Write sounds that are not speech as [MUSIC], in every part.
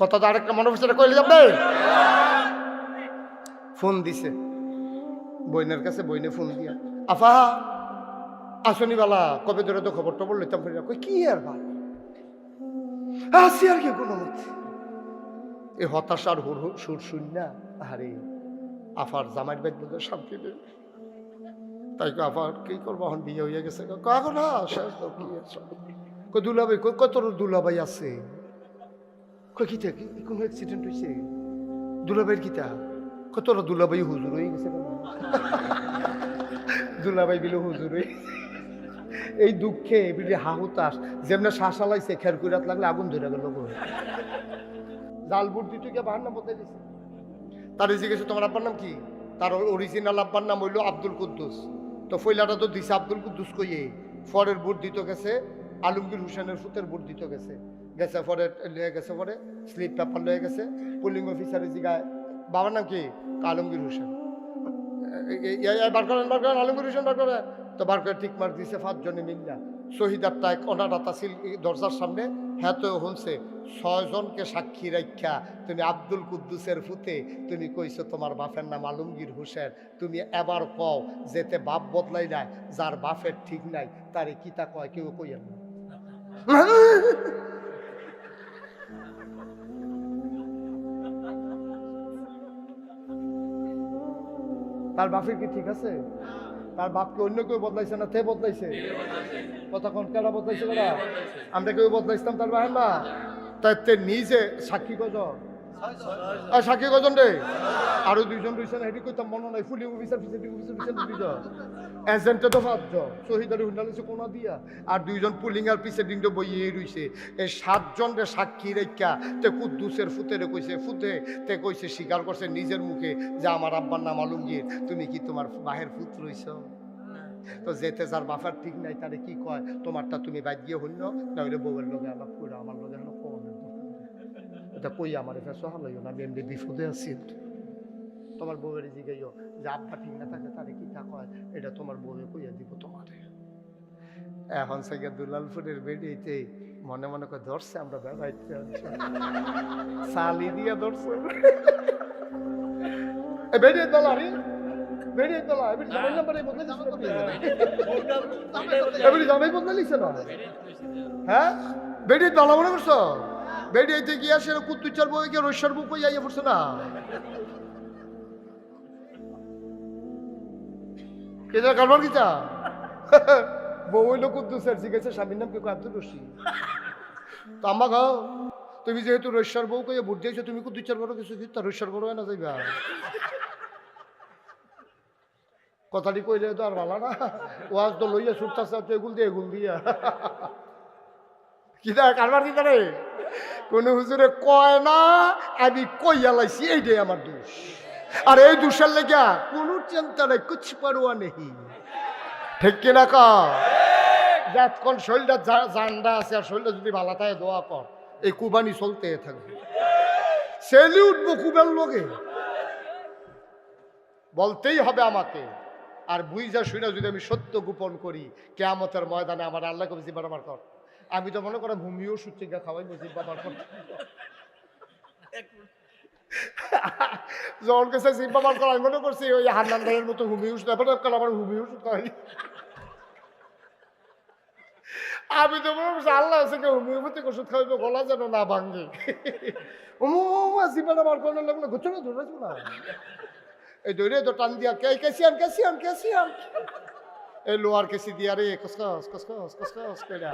কথা তো আরেকটা মনে হচ্ছে কইলে যাবে? ফোন দিছে। বইনের কাছে বইনে ফোন দিয়া। আফা, আসনি বালা, কবে ধরে তো খবর টবর লইতাম কই, কি আর ভালো আসি আর কি কোনো মতে? এই হতাশার হুর সুর শুন না। আরে আফার জামাই ব্যাগ বলতে শান্তি নেই। তাই আফার কি করব এখন? বিয়ে হয়ে গেছে। কাগো না, শেষ দুলাভাই কই কত দুলাভাই আছে? কিতা? কোনো হয়েছে দুলাভাইয়ের কিতা? কত দুলাভাই হুজুর হয়ে গেছে [LAUGHS] বিলে হুজুর হয়ে এই দুঃখে হাহুতাস খের লাগলে আগুন ধরে গেল জাল বুট দিতে গিয়ে বাহার নাম বদলে দিছে। তার জিজ্ঞেস, তোমার আব্বার নাম কি? তার অরিজিনাল আব্বার নাম হইল আব্দুল কুদ্দুস। তো ফইলাটা তো দিছে আব্দুল কুদ্দুস কইয়ে। ফরের বুট দিতে গেছে, আলমগীর হোসেনের ফুতের বুট দিতে গেছে। গেছে পরে, লয়ে গেছে পরে স্লিপ পেপার লয়ে গেছে। পুলিং অফিসারের জিগায় বাবার নাম কি? আলমগীর হোসেন। বার করেন বার করেন আলমগীর হোসেন বার করে তো বার করে ঠিক মার দিছে, পাঁচজনে মিল্লা। শহীদার অনারাত আছিল এই দরজার সামনে। হ্যাঁ তো শুনছে, ছয়জনকে সাক্ষী রাখা তুমি আব্দুল কুদ্দুসের ফুতে তুমি কইছো তোমার বাপের নাম আলমগীর হোসেন। তুমি এবার কও, যেতে বাপ বদলাই নাই, যার বাপের ঠিক নাই, তারে কিতা কয়, কেউ কইয়েন না। তার বাপের কি ঠিক আছে? তার বাপকে অন্য কেউ বদলাইছে না তে বদলাইছে? কতক্ষণ কেন বদলাইছে আমরা কেউ বদলাইছিলাম তার বাহের না তাই নিজে সাক্ষী কজন আর সাক্ষী কজন রে আরও দুইজন রয়েছে না হেঁটে কইতাম মনে নাই। ফুলি অফিসার ফিসারি অফিসার রয়েছেন দুইজন। এজেন্টে তো পাঁচজন শহীদারি হুন্ডালিছে কোনা দিয়া? আর দুইজন পুলিং আর পিছে ডিংটো বইয়ে রইছে এই সাতজন রে সাক্ষী রেখা তে কুদ্দুসের ফুতেরে কইছে ফুতে তে কইছে স্বীকার করছে নিজের মুখে যে আমার আব্বার নাম আলমগীর তুমি কি তোমার বাহের ফুত রইছ তো যেতে যার বাফার ঠিক নাই তারে কি কয় তোমারটা তুমি বাদ গিয়ে হইন না হইলে বউয়ের লগে আলাপ করে আমার এটা কই আমার এটা সহাল হইও না? আমি এমনি বিপদে আছি। তোমার বউয়ের জিগাইও যে আব্বা ঠিক না থাকে তারে কি তা কয়? এটা তোমার বউয়ে কইয়া দিব তোমারে। এখন থেকে দুলালপুরের বেডিতে মনে মনে করে ধরছে আমরা বেড়াইতে আনছি। সালি দিয়া ধরছে। বেরিয়ে দল আরে বেরিয়ে দল এবারে জামাই নাম্বারে বদলে দিছে এবারে জামাই বদলে দিছে না হ্যাঁ? বেরিয়ে দল মনে করছ? বেরিয়েতে গিয়া সে কুত্তুচার বই গিয়ে রৈশ্বর বুক আইয়া পড়ছে না? কেজা কারবার কিতা বউ হইল কুদ্দুসের জিজ্ঞাসা, স্বামীর নাম কি? আব্দুল রশিদ। তো আম্মা তুমি যেহেতু রৈশ্বর বউ কইয়া ভোট দিয়েছ, তুমি কুদ্দুচার বড় কিছু কি তার বড় না যাইবা? কথাটি কইলে তো আর ভালো না। ওয়াজ তো লইয়া ছুটতাছে এগুল দিয়ে এগুল দিয়া। কি দা কারবার কি করে? কোন হুজুরে কয় না, আমি কইয়া লাইছি এইটাই আমার দোষ। আর এই দোষের লেগা কোনো চিন্তা নাই, কুছ পারোয়া নেই। ঠিক কিনা ক শরীরটা জান্ডা আছে আর শরীরটা যদি ভালো থাকে, দোয়া কর। এই কুবানি চলতে থাকবে। সেলি উঠবো কুবের লোকে বলতেই হবে আমাকে। আর বুঝা শুনে যদি আমি সত্য গোপন করি, কেয়ামতের ময়দানে আমার আল্লাহ কবি জিব্বা আমার কর। আমি তো মনে করি ভূমিও সুচিকা খাওয়াই জিব্বা আমার কর যখন কাছে জিব্বা আমার কর আমি মনে করছি ওই হান্নান ভাইয়ের মতো ওষুধ এবার আমার ওষুধ খাওয়াই? আমি তো মনে করছি আল্লাহ আছে কেউ হোমিওপ্যাথিক ওষুধ খাওয়াইবে, গলা যেন না ভাঙে। জিব্বাটা আমার করার লাগল ঘুরছো না ধরেছো না। এই দৌড়ে তো টান দিয়া, কে কেসিয়ান কেসিয়ান কেসিয়ান। এই লোয়ার কেসি দিয়া রে কসকস কসকস কসকস কইরা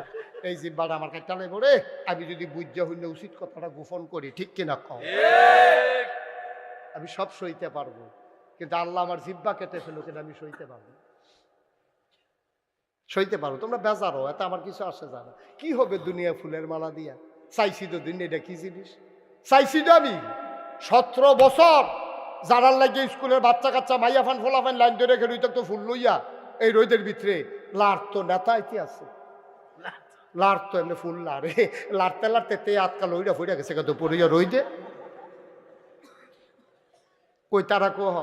এই জিব্বাটা আমার কাছে টালে পড়ে আমি যদি বুঝা হইলে উচিত কথাটা গোপন করি ঠিক কিনা কম আমি সব সইতে পারব কিন্তু আল্লাহ আমার জিব্বা কেটে ফেলো কিন্তু আমি সইতে পারব। সইতে পারো তোমরা বেজারো এত আমার কিছু আসে জানো কি হবে দুনিয়া ফুলের মালা দিয়া? চাইছি তো দুনিয়া এটা কি জিনিস? চাইছি তো আমি সতেরো বছর যারার লাগে স্কুলের বাচ্চা কাচ্চা মাইয়া ফান ফোলা ফান লাইন ধরে রেখে তো ফুল লইয়া এই রোদের ভিতরে লার নেতা ইতি আছে। লার তো এমনি ফুল লাড়ে। লারতে লারতে তে আজকাল ওইটা ফুইটা গেছে কত পড়িয়া রইদে কই তারা কো হ?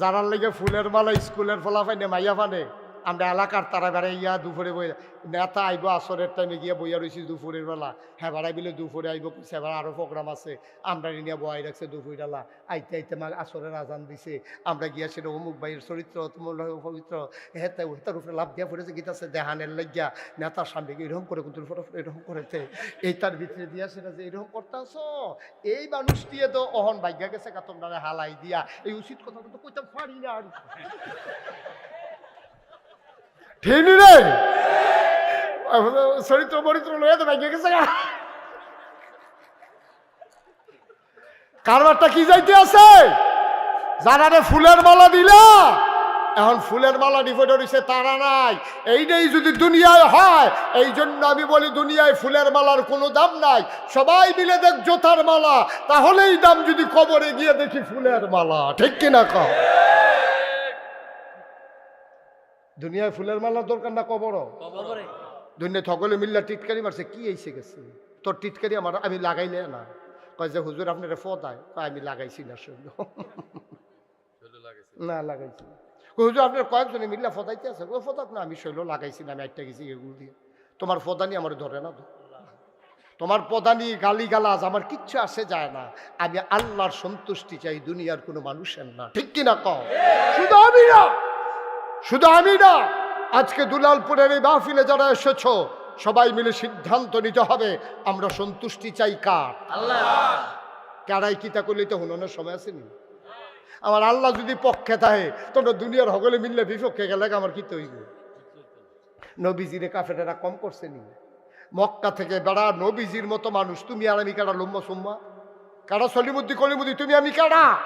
যারার লেগে ফুলের মালা স্কুলের ফলা ফাইনে মাইয়া ফানে। আমরা এলাকার তারা বেড়াইয়া দুপুরে বই নেতা আইব আসরের টাইমে গিয়ে বইয়া রয়েছি দুপুরের বেলা। হ্যাঁ বেড়াই বিলে দুপুরে আইব সেবার আরও প্রোগ্রাম আছে। আমরা নিয়ে বয়াই রাখছে দুপুরবেলা আইতে আইতে মা আসরের আজান দিছে। আমরা গিয়া সেটা অমুক ভাইয়ের চরিত্র তোমার পবিত্র হেতে হেতার উপরে লাভ দিয়া পড়েছে, গীতাছে দেহানের লাগিয়া। নেতার সামনে এরকম করে ফটো এরকম করেছে। এই তার ভিতরে দিয়া সেটা যে এরকম করতেছ, এই মানুষ দিয়ে তো অহন ভাগ্যা গেছে কা তোমরা হালাই দিয়া। এই উচিত কথা তো কইতে পারি না আর ঠিক নি রে চরিত্র বরিত্র লয়ে গা। কারবারটা কি যাইতে আছে? জানারে ফুলের মালা দিলা? এখন ফুলের মালা নিফটে রয়েছে তারা নাই। এইটাই যদি দুনিয়ায় হয়, এই জন্য আমি বলি দুনিয়ায় ফুলের মালার কোনো দাম নাই। সবাই মিলে দেখ জোতার মালা। তাহলেই দাম যদি কবরে গিয়ে দেখি ফুলের মালা। ঠিক কিনা কম দুনিয়ায় ফুলের মালার দরকার না কবরও? কবরে। দুনিয়া থকলে মিল্লা টিটকারি মারছে কি এসে গেছে? তোর টিটকারি আমার আমি লাগাইলে না। কয় যে হুজুর আপনার ফদায়। কয় আমি লাগাইছি না শৈল না লাগাইছি হুজুর আপনার কয়েকজনে মিল্লা ফদাইতে আছে? ও ফদাক না আমি শৈল লাগাইছি না আমি একটা গেছি এগুলো দিয়ে। তোমার ফদানি আমার ধরে না তো। তোমার পদানি গালি গালাজ আমার কিচ্ছু আসে যায় না। আমি আল্লাহর সন্তুষ্টি চাই দুনিয়ার কোনো মানুষের না। ঠিক কিনা কও? শুধু আমি না! শুধু আমি না আজকে দুলালপুরের এই মাহফিলে যারা এসেছ সবাই মিলে সিদ্ধান্ত নিতে হবে আমরা সন্তুষ্টি চাই কার? আল্লাহ। কারাই কিতা করলে তো হুননের সময় আসেনি? আমার আল্লাহ যদি পক্ষে থাকে তোমরা দুনিয়ার হগলে মিললে বিপক্ষে গেলে আমার কি তৈব নবীজিরে কাফেরেরা কম করছে নি। মক্কা থেকে বেড়া নবীজির মতো মানুষ তুমি আর আমি কারা লম্বা সোম্মা? কারা সলিমুদ্দি কলিমুদ্দি তুমি আমি কারা?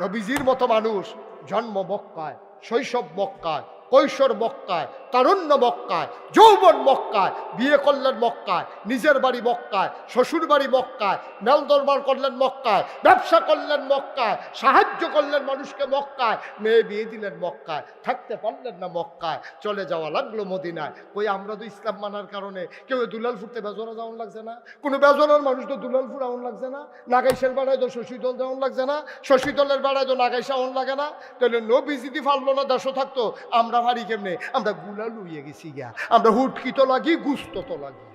নবীজির মতো মানুষ জন্ম মক্কায়। শৈশব মক্কায়। কৈশোর মক্কায় তারুণ্য মক্কায়, যৌবন মক্কায়, বিয়ে করলেন মক্কায়, নিজের বাড়ি মক্কায়, শ্বশুর বাড়ি মক্কায় মেল দরবার করলেন মক্কায়, ব্যবসা করলেন মক্কায়, সাহায্য করলেন মানুষকে মক্কায়, মেয়ে বিয়ে দিলেন মক্কায়, থাকতে পারলেন না মক্কায়, চলে যাওয়া লাগল মদিনায়। কই আমরা তো ইসলাম মানার কারণে কেউ দুলাল ফুটতে বেজনা যাওয়ান লাগছে না? কোনো বেজনার মানুষ তো দুলাল ফুট আউন লাগছে না? নাগাইশের বেড়ায় তো শশী দল যাওয়ান লাগছে না? শশী দলের বেড়ায় তো নাগাইশা লাগে না? তাহলে নবী যদি ফাললো না দেশও থাকতো, আমরা ভারি কেমনে? আমরা গুলা লুইয়ে গেছি গিয়া। আমরা হুটকি তো লাগি, গুস্ত তো লাগি।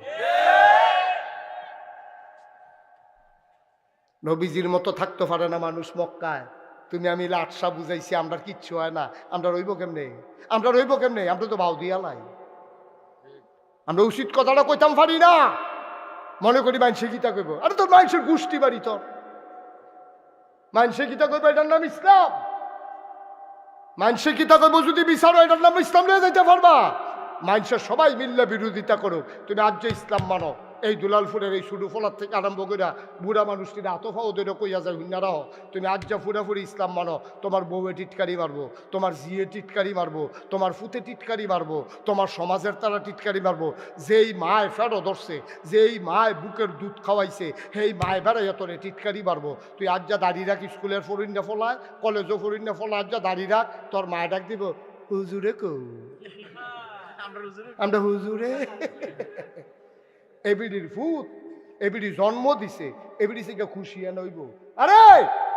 নবীজির মতো থাকতে পারে না মানুষ মক্কায়। তুমি আমি লাটসা বুঝাইছি আমরা কিচ্ছু হয় না। আমরা রইব কেমনে? আমরা রইব কেমনে? আমরা তো বাউ দিয়া লাই। আমরা উচিত কথাটা কইতাম পারি না। মনে করি মানুষে গীতা কইব। আরে তোর মানুষের গোষ্ঠী বাড়ি তোর। মানুষে গীতা কইব, এটার নাম ইসলাম। মানুষে তা করব যদি বিচারো এটার নাম ইসলাম নিয়ে যাইতে পারবা? মানুষের সবাই মিললে বিরোধিতা করো তুমি আজ ইসলাম মানো। এই দুলালপুরের এই শুরু ফলার থেকে আরম্ভ করিয়া বুড়া মানুষটির আতফা ওদেরও কইয়া যায় হুন্নারা হও তুমি আজ যা ফুরাফুরি ইসলাম মানো তোমার বউয়ে টিটকারি মারবো তোমার জিয়ে টিটকারি মারবো তোমার ফুতে টিটকারি মারবো তোমার সমাজের তারা টিটকারি মারবো যেই মায় ফেরো ধরছে যেই মায় বুকের দুধ খাওয়াইছে সেই মায় বেড়াইয়া তোরে টিটকারি মারবো। তুই আজ যা দাঁড়িয়ে রাখ স্কুলের ফরিন্না ফলায় কলেজও ফরিন্না ফলা আজ যা দাঁড়িয়ে রাখ তোর মায় ডাক দিব হুজুরে কৌ? আমরা হুজুর আমরা হুজুরে। [LAUGHS] এবিডির ফুত এবিডি জন্ম দিছে, এবিডি থেকে খুশি নইব আরে,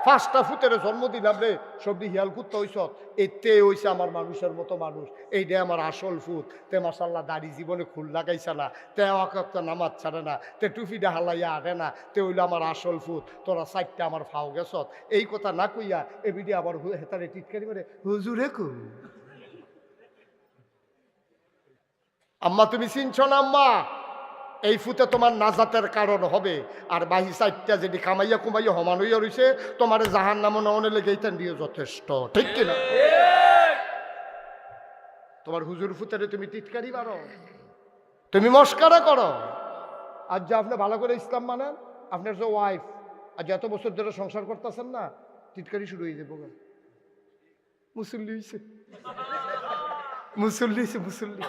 পাঁচটা ফুতের জন্ম দিলাম রে সবদি হিয়াল কুত্তা হইস এতে হইছে আমার মানুষের মতো মানুষ। এইটাই আমার আসল ফুত। তে মাসাল্লাহ দাড়ি জীবনে খুল লাগাইছে না। তে অকাত্ত নামাজ ছাড়ে না। তে টুপিটা হালাইয়া আটে না। তে হইল আমার আসল ফুত। তোরা সাইডটা আমার ফাও গেছত। এই কথা না কইয়া এবিডি আবার হেতারে টিটকারি করে, হুজুরে কু? আম্মা, তুমি চিনছ না আম্মা? এই ফুতে তোমার নাজাতের কারণ হবে। আর বাহি সাইডটা যেটি কামাইয়া কুমাইয়া সমান হইয়া রয়েছে তোমার জাহান নাম ননে লেগে দিয়ে যথেষ্ট। ঠিক কিনা তোমার হুজুর ফুতেরে তুমি টিটকারি মারো। তুমি মস্কারা করো। আজ যে আপনি ভালো করে ইসলাম মানেন, আপনার যে ওয়াইফ আজ এত বছর ধরে সংসার করতেছেন না, টিটকারি শুরু হয়ে যাব মুসল্লি হয়েছে মুসল্লি হয়েছে মুসল্লি।